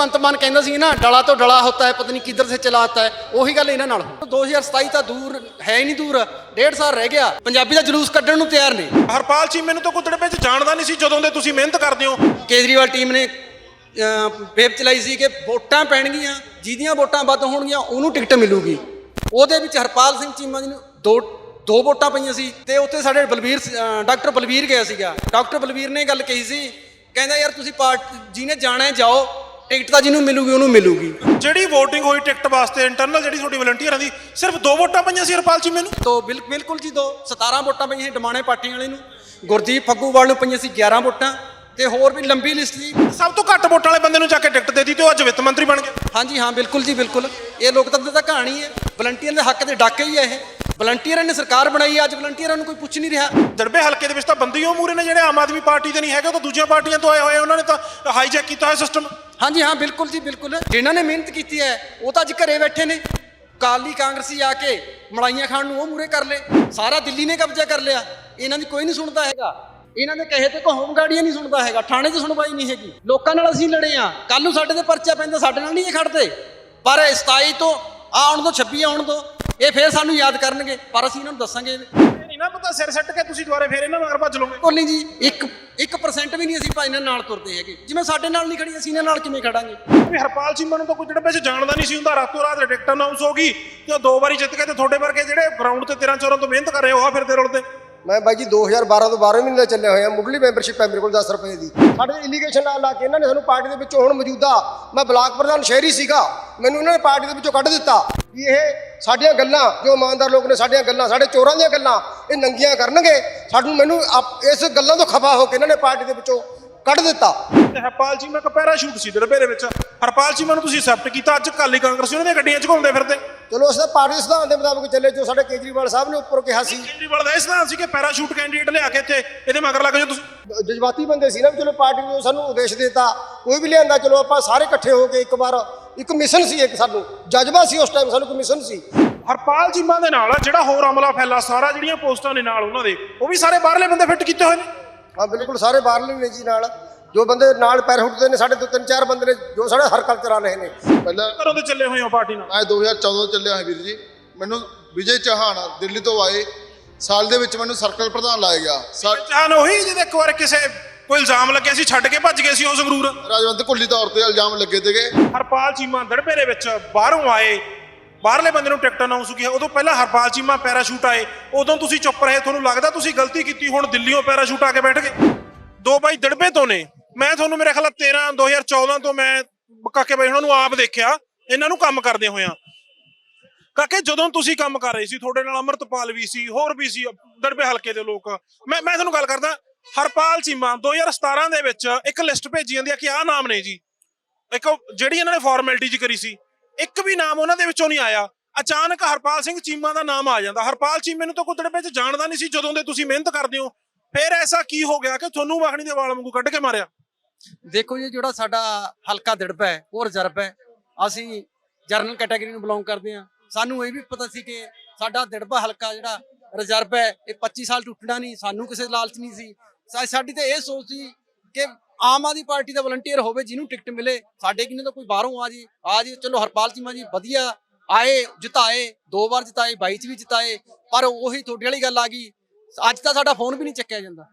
ਭਗਵੰਤ ਮਾਨ ਕਹਿੰਦਾ ਸੀ ਨਾ ਡਲਾ ਤੋਂ ਡਲਾ ਹੁੰਦਾ ਹੈ ਪਤਾ ਨਹੀਂ ਕਿੱਧਰ ਸੇ ਚਲਾ ਆਤਾ ਹੈ। ਉਹੀ ਗੱਲ ਇਹਨਾਂ ਨਾਲ 2027 ਤਾਂ ਦੂਰ ਹੈ ਹੀ ਨਹੀਂ ਦੂਰ। ਡੇਢ ਸਾਲ ਰਹਿ ਗਿਆ। ਪੰਜਾਬੀ ਦਾ ਜਲੂਸ ਕੱਢਣ ਨੂੰ ਤਿਆਰ ਨੇ। ਹਰਪਾਲ ਚੀਮੇ ਨੂੰ ਤਾਂ ਕੁੱਤੜੇ ਵਿੱਚ ਜਾਣਦਾ ਨਹੀਂ ਸੀ ਜਦੋਂ ਦੇ ਤੁਸੀਂ ਮਿਹਨਤ ਕਰਦੇ ਹੋ। ਕੇਜਰੀਵਾਲ ਟੀਮ ਨੇ ਵੇਬ ਚਲਾਈ ਸੀ ਕਿ ਵੋਟਾਂ ਪੈਣਗੀਆਂ ਜਿਹਦੀਆਂ ਵੋਟਾਂ ਵੱਧ ਹੋਣਗੀਆਂ ਉਹਨੂੰ ਟਿਕਟ ਮਿਲੂਗੀ। ਉਹਦੇ ਵਿੱਚ ਹਰਪਾਲ ਸਿੰਘ ਚੀਮਾ ਜੀ ਨੂੰ ਦੋ ਦੋ ਵੋਟਾਂ ਪਈਆਂ ਸੀ ਤੇ ਉੱਥੇ ਸਾਡੇ ਬਲਬੀਰ ਡਾਕਟਰ ਬਲਬੀਰ ਗਿਆ ਸੀਗਾ। ਡਾਕਟਰ ਬਲਬੀਰ ਨੇ ਗੱਲ ਕਹੀ ਸੀ ਕਹਿੰਦਾ ਯਾਰ ਤੁਸੀਂ ਪਾਰਟ ਜਿਹਨੇ ਜਾਣਾ ਹੈ ਜਾਓ। ਟਿਕਟ ਤਾਂ ਜਿਹਨੂੰ ਮਿਲੂਗੀ ਉਹਨੂੰ ਮਿਲੂਗੀ। ਜਿਹੜੀ VOTING ਹੋਈ ਟਿਕਟ ਵਾਸਤੇ ਇੰਟਰਨਲ ਜਿਹੜੀ ਤੁਹਾਡੀ ਵਲੰਟੀਅਰਾਂ ਦੀ ਸਿਰਫ ਦੋ ਵੋਟਾਂ ਪਈਆਂ ਸੀ ਹਰਪਾਲ ਚੀਮੇ ਨੂੰ ਤੋ ਬਿਲ- ਬਿਲਕੁਲ ਜੀ ਦੋ। 17 ਵੋਟਾਂ ਪਈਆਂ ਸੀ ਡਮਾਣੇ ਪਾਰਟੀ ਵਾਲੇ ਨੂੰ। ਗੁਰਦੀਪ ਫੱਗੂਵਾਲ ਨੂੰ ਪਈਆਂ ਸੀ 11 ਵੋਟਾਂ। ਤੇ ਹੋਰ ਵੀ ਲੰਬੀ ਲਿਸਟ ਸੀ। ਸਭ ਤੋਂ ਘੱਟ ਵੋਟਾਂ ਵਾਲੇ ਬੰਦੇ ਨੂੰ ਜਾ ਕੇ ਟਿਕਟ ਦੇ ਦਿੱਤੀ ਤੇ ਉਹ ਅੱਜ ਵਿੱਤ ਮੰਤਰੀ ਬਣ ਗਿਆ ਹਾਂਜੀ ਹਾਂ ਬਿਲਕੁਲ ਜੀ ਬਿਲਕੁਲ। ਇਹ ਲੋਕਤੰਤਰ ਦਾ ਕਹਾਣੀ ਹੈ। ਵਲੰਟੀਅਰ ਦੇ ਹੱਕ ਦੇ ਡਾਕੇ ਹੀ ਹੈ ਇਹ। ਵਲੰਟੀਅਰਾਂ ਨੇ ਸਰਕਾਰ ਬਣਾਈ ਹੈ, ਅੱਜ ਵਲੰਟੀਅਰਾਂ ਨੂੰ ਕੋਈ ਪੁੱਛ ਨਹੀਂ ਰਿਹਾ। ਦੜਬੇ ਹਲਕੇ ਦੇ ਵਿੱਚ ਤਾਂ ਬੰਦੀ ਉਹ ਮੂਰੇ ਨੇ ਜਿਹੜੇ ਆਮ ਆਦਮੀ ਪਾਰਟੀ ਦੇ ਨਹੀਂ ਹੈਗੇ ਉਹ ਤਾਂ ਦੂਜੀਆਂ ਪਾਰਟੀਆਂ ਤੋਂ ਆਏ ਹੋਏ ਉਹਨਾਂ ਨੇ ਤਾਂ ਹਾਈਜੈਕ ਕੀਤਾ ਹੋਇਆ ਸਿਸਟਮ ਹਾਂਜੀ, ਹਾਂ, ਬਿਲਕੁਲ ਜੀ, ਬਿਲਕੁਲ। ਜਿਨ੍ਹਾਂ ਨੇ ਮਿਹਨਤ ਕੀਤੀ ਹੈ, ਉਹ ਤਾਂ ਅੱਜ ਘਰੇ ਬੈਠੇ ਨੇ। ਕਾਲੀ ਕਾਂਗਰਸੀ ਆ ਕੇ ਮਲਾਈਆਂ ਖਾਣ ਨੂੰ ਉਹ ਮੂਰੇ ਕਰ ਲੇ ਸਾਰਾ ਦਿੱਲੀ ਨੇ ਕਬਜ਼ਾ ਕਰ ਲਿਆ। ਇਹਨਾਂ ਦੀ ਕੋਈ ਨਹੀਂ ਸੁਣਦਾ ਹੈਗਾ। ਇਹਨਾਂ ਦੇ ਕਹੇ ਤੇ ਕੋ ਹੋਮਗਾਰਡੀਆਂ ਨਹੀਂ ਸੁਣਦਾ ਹੈਗਾ। ਥਾਣੇ 'ਚ ਸੁਣਵਾਈ ਨਹੀਂ ਹੈਗੀ। ਲੋਕਾਂ ਨਾਲ ਅਸੀਂ ਲੜੇ ਆ ਕੱਲ ਨੂੰ ਸਾਡੇ ਤੇ ਪਰਚਾ ਪੈਂਦਾ, ਸਾਡੇ ਨਾਲ ਨਹੀਂ ਇਹ ਖੜਦੇ। ਪਰ 27 ਤੋਂ ਆਉਣ ਤੋਂ 26 ਆਉਣ ਤੋਂ ਇਹ ਫੇਰ ਸਾਨੂੰ ਯਾਦ ਕਰਨਗੇ। ਪਰ ਅਸੀਂ ਇਹਨਾਂ ਨੂੰ ਦੱਸਾਂਗੇ। ਨਾ ਪਤਾ ਸਿਰ ਸੱਟ ਕੇ ਤੁਸੀਂ ਦੁਬਾਰੇ ਫੇਰ ਇਹਨਾਂ ਮਗਰ ਭੱਜ ਲਓਗੇ। ਕੋਲੀ ਜੀ 1 1% ਵੀ ਨਹੀਂ ਅਸੀਂ ਭਾਈ ਇਹਨਾਂ ਨਾਲ ਤੁਰਦੇ ਹੈਗੇ। ਜਿਵੇਂ ਸਾਡੇ ਨਾਲ ਨਹੀਂ ਖੜੀ ਅਸੀਂ ਇਹਨਾਂ ਨਾਲ ਕਿਵੇਂ ਖੜਾਂਗੇ? ਵੀ ਹਰਪਾਲ ਚੀਮਾ ਨੂੰ ਤਾਂ ਕੋਈ ਜਿਹੜੇ ਵਿੱਚ ਜਾਣਦਾ ਨਹੀਂ ਸੀ ਹੁੰਦਾ। ਰਾਤੋਂ ਰਾਤ ਟਿਕਟ ਅਨਾਉਂਸ ਹੋ ਗਈ ਤੇ ਉਹ ਦੋ ਵਾਰੀ ਜਿੱਤ ਕੇ ਤੇ ਤੁਹਾਡੇ ਵਰਗੇ ਜਿਹੜੇ ਗਰਾਊਂਡ ਤੇ 13 14 ਤੋਂ ਮਿਹਨਤ ਕਰ ਰਹੇ ਹੋ ਆ ਫਿਰਦੇ ਰੁਲਦੇ ਮੈਂ ਬਾਈ ਜੀ 2012 ਤੋਂ 12ਵੇਂ ਮਹੀਨੇ ਦਾ ਚੱਲਿਆ ਹੋਇਆ ਮੁੱਢਲੀ ਮੈਂਬਰਸ਼ਿਪ ਹੈ ਮੇਰੇ ਕੋਲ 10 ਰੁਪਏ ਦੀ। ਸਾਡੇ ਇਲੀਗੇਸ਼ਨ ਲਾ ਲਾ ਕੇ ਇਹਨਾਂ ਨੇ ਸਾਨੂੰ ਪਾਰਟੀ ਦੇ ਵਿੱਚੋਂ ਹੁਣ ਮੌਜੂਦਾ ਮੈਂ ਬਲਾਕ ਪ੍ਰਧਾਨ ਸ਼ਹਿਰੀ ਸੀਗਾ ਮੈਨੂੰ ਇਹਨਾਂ ਨੇ ਪਾਰਟੀ ਦੇ ਵਿੱਚੋਂ ਕੱਢ ਦਿੱਤਾ। ਵੀ ਇਹ ਸਾਡੀਆਂ ਗੱਲਾਂ ਜੋ ਇਮਾਨਦਾਰ ਲੋਕ ਨੇ ਸਾਡੀਆਂ ਗੱਲਾਂ ਸਾਡੇ ਚੋਰਾਂ ਦੀਆਂ ਗੱਲਾਂ ਇਹ ਨੰਗੀਆਂ ਕਰਨਗੇ। ਸਾਨੂੰ ਮੈਨੂੰ ਇਸ ਗੱਲਾਂ ਤੋਂ ਖਫਾ ਹੋ ਕੇ ਇਹਨਾਂ ਨੇ ਪਾਰਟੀ ਦੇ ਵਿੱਚੋਂ ਕੱਢ ਦਿੱਤਾ। ਹਰਪਾਲ ਚੀਮਾ ਇੱਕ ਪੈਰਾਸ਼ੂਟ ਸੀ ਦੜਬੇ ਦੇ ਵਿੱਚ। ਹਰਪਾਲ ਚੀਮਾ ਨੂੰ ਤੁਸੀਂ ਐਕਸੈਪਟ ਕੀਤਾ। ਅੱਜ ਕਾਲੀ ਕਾਂਗਰਸੀ ਉਹਨਾਂ ਦੀਆਂ ਗੱਡੀਆਂ 'ਚ ਘੁੰਮਦੇ ਫਿਰਦੇ। ਚਲੋ ਅਸੀਂ ਤਾਂ ਪਾਰਟੀ ਸਿਧਾਂਤ ਦੇ ਮੁਤਾਬਕ ਚੱਲੇ ਜੋ ਸਾਡੇ ਕੇਜਰੀਵਾਲ ਸਾਹਿਬ ਨੇ ਉੱਪਰੋਂ ਕਿਹਾ ਸੀ। ਕੇਜਰੀਵਾਲ ਦਾ ਇਸ ਤਰ੍ਹਾਂ ਸੀ ਕਿ ਪੈਰਾਸ਼ੂਟ ਕੈਂਡੀਡੇਟ ਲਿਆ ਕੇ ਇੱਥੇ ਇਹਦੇ ਮਗਰ ਲੱਗ ਜਾਓ ਤੁਸੀਂ। ਜਜ਼ਬਾਤੀ ਬੰਦੇ ਸੀ ਨਾ ਵੀ ਚਲੋ ਪਾਰਟੀ ਨੇ ਸਾਨੂੰ ਉਦੇਸ਼ ਦਿੱਤਾ ਕੋਈ ਵੀ ਲਿਆਂਦਾ ਚਲੋ ਆਪਾਂ ਸਾਰੇ ਇਕੱਠੇ ਹੋ ਕੇ ਇੱਕ ਵਾਰ ਇੱਕ ਮਿਸ਼ਨ ਸੀ ਇੱਕ ਸਾਨੂੰ ਜਜ਼ਬਾ ਸੀ ਉਸ ਟਾਈਮ ਸਾਨੂੰ ਕੋਈ ਮਿਸ਼ਨ ਸੀ। ਹਰਪਾਲ ਚੀਮਾ ਦੇ ਨਾਲ ਜਿਹੜਾ ਹੋਰ ਅਮਲਾ ਫੈਲਾ ਸਾਰਾ ਜਿਹੜੀਆਂ ਪੋਸਟਾਂ ਨੇ ਨਾਲ ਉਹਨਾਂ ਦੇ ਉਹ ਵੀ ਸਾਰੇ ਬਾਹਰਲੇ ਬੰਦੇ ਫਿੱਟ ਕੀਤੇ ਹੋਏ ਨੇ? ਹਾਂ ਬਿਲਕੁਲ ਸਾਰੇ ਬਾਹਰਲੇ ਨੇ ਜੀ ਨਾਲ। ਜੋ ਬੰਦੇ ਨਾਲ ਪੈਰ ਹੁੱਟਦੇ ਨੇ ਸਾਡੇ ਤੋਂ ਤਿੰਨ ਚਾਰ ਬੰਦੇ ਨੇ ਜੋ ਸਾਡੇ ਹਰ ਕਲ ਚਲਾ ਰਹੇ ਨੇ। ਪਹਿਲਾਂ ਘਰੋਂ ਤੇ ਚੱਲੇ ਹੋਏ ਹੋ ਪਾਰਟੀ ਨਾਲ? ਮੈਂ 2014 ਤੋਂ ਚੱਲਿਆ ਹਾਂ ਵੀਰ ਜੀ। ਮੈਨੂੰ ਵਿਜੇ ਚੌਹਾਨ ਦਿੱਲੀ ਤੋਂ ਆਏ। ਸਾਲ ਦੇ ਵਿੱਚ ਮੈਨੂੰ ਸਰਕਲ ਪ੍ਰਧਾਨ ਲਾਇਆ ਗਿਆ। ਚਾਹਨ ਉਹੀ ਜਿਹਦੇ ਇੱਕ ਵਾਰ ਕਿਸੇ ਕੋਈ ਇਲਜ਼ਾਮ ਲੱਗਿਆ ਸੀ? ਛੱਡ ਕੇ ਭੱਜ ਗਏ ਸੀ ਉਹ ਸੰਗਰੂਰ? ਰਾਜਵੰਤ ਕੁੱਲੀ ਤੌਰ ਤੇ ਇਲਜ਼ਾਮ ਲੱਗੇ ਤੇਗੇ ਹਰਪਾਲ ਚੀਮਾ ਦੜਬੇ ਦੇ ਵਿੱਚ ਬਾਹਰੋਂ ਆਏ। ਬਾਹਰਲੇ ਬੰਦੇ ਨੂੰ ਟਿਕਟ ਅਨਾਉਂਸ ਕੀਤਾ ਉਦੋਂ ਪਹਿਲਾਂ ਹਰਪਾਲ ਚੀਮਾ ਪੈਰਾਸ਼ੂਟ ਆਏ। ਉਦੋਂ ਤੁਸੀਂ ਚੁੱਪ ਰਹੇ ਤੁਹਾਨੂੰ ਲੱਗਦਾ ਤੁਸੀਂ ਗਲਤੀ ਕੀਤੀ ਹੁਣ ਦਿੱਲੀੋਂ ਪੈਰਾਸ਼ੂਟ ਆ ਕੇ ਬੈਠ ਗਏ? ਦੋ ਬਾਈ ਦੜਬੇ ਤੋਂ ਨੇ। ਮੈਂ ਤੁਹਾਨੂੰ ਮੇਰੇ ਖਿਆਲ 13 2014 ਤੋਂ ਮੈਂ ਕਾਕੇ ਬਾਈ ਉਹਨਾਂ ਨੂੰ ਆਪ ਦੇਖਿਆ। ਇਹਨਾਂ ਨੂੰ ਕੰਮ ਕਰਦੇ ਹੋਇਆ ਕਾਕੇ ਜਦੋਂ ਤੁਸੀਂ ਕੰਮ ਕਰ ਰਹੇ ਸੀ ਤੁਹਾਡੇ ਨਾਲ ਅਮਰਤਪਾਲ ਵੀ ਸੀ ਹੋਰ ਵੀ ਸੀ ਦੜਬੇ ਹਲਕੇ ਦੇ ਲੋਕ। ਮੈਂ ਮੈਂ ਤੁਹਾਨੂੰ ਗੱਲ ਕਰਦਾ ਹਰਪਾਲ ਚੀਮਾ 2017 ਦੇ ਵਿੱਚ ਇੱਕ ਲਿਸਟ ਭੇਜੀ ਜਾਂਦੀ ਆ ਕਿ ਆਹ ਨਾਮ ਨੇ ਜੀ। ਇੱਕ ਜਿਹੜੀ ਇਹਨਾਂ ਨੇ ਫਾਰਮੈਲਿਟੀ ਜੀ ਕਰੀ ਸੀ, ਇੱਕ ਵੀ ਨਾਮ ਉਹਨਾਂ ਦੇ ਵਿੱਚੋਂ ਨਹੀਂ ਆਇਆ। ਅਚਾਨਕ ਹਰਪਾਲ ਸਿੰਘ ਚੀਮਾ ਦਾ ਨਾਮ ਆ ਜਾਂਦਾ। ਹਰਪਾਲ ਚੀਮੇ ਨੂੰ ਤਾਂ ਕੁੱਤੜੇ ਵਿੱਚ ਜਾਣਦਾ ਨਹੀਂ ਸੀ ਜਦੋਂ ਦੇ ਤੁਸੀਂ ਮਿਹਨਤ ਕਰਦੇ ਹੋ। ਫਿਰ ਐਸਾ ਕੀ ਹੋ ਗਿਆ ਕਿ ਤੁਹਾਨੂੰ ਵਾਖਣੀ ਦੇ ਵਾਲ ਵਾਂਗੂ ਕੱਢ ਕੇ ਮਾਰਿਆ? ਦੇਖੋ ਜੀ, ਜਿਹੜਾ ਸਾਡਾ ਹਲਕਾ ਦਿੜਪਾ ਹੈ, ਉਹ ਰਿਜ਼ਰਵ ਹੈ। ਅਸੀਂ ਜਰਨਲ ਕੈਟਾਗਰੀ ਨੂੰ ਬਿਲੋਂਗ ਕਰਦੇ ਹਾਂ। ਸਾਨੂੰ ਇਹ ਵੀ ਪਤਾ ਸੀ ਕਿ ਸਾਡਾ ਦਿੜਬਾ ਹਲਕਾ ਜਿਹੜਾ ਰਿਜ਼ਰਵ ਹੈ, ਇਹ 25 ਸਾਲ ਟੁੱਟਣਾ ਨਹੀਂ, ਸਾਨੂੰ ਕਿਸੇ ਲਾਲਚ ਨਹੀਂ ਸੀ। ਸਾਡੀ ਤਾਂ ਇਹ ਸੋਚ ਸੀ ਕਿ ਆਮ ਆਦਮੀ ਪਾਰਟੀ ਦਾ ਵਲੰਟੀਅਰ ਹੋਵੇ, ਜਿਹਨੂੰ ਟਿਕਟ ਮਿਲੇ। ਸਾਡੇ ਕਿਨੇ ਤਾਂ ਕੋਈ ਬਾਹਰੋਂ ਆ ਜੀ ਆ ਜੀ, ਚਲੋ ਹਰਪਾਲ ਚੀਮਾ ਜੀ ਵਧੀਆ, ਆਏ, ਜਿਤਾਏ, ਦੋ ਵਾਰ ਜਿਤਾਏ 22 ਚ ਵੀ ਜਿਤਾਏ, ਪਰ ਉਹੀ ਤੁਹਾਡੀ ਵਾਲੀ ਗੱਲ ਆ ਗਈ। ਅੱਜ ਤਾਂ ਸਾਡਾ ਫੋਨ ਵੀ ਨਹੀਂ ਚੱਕਿਆ ਜਾਂਦਾ।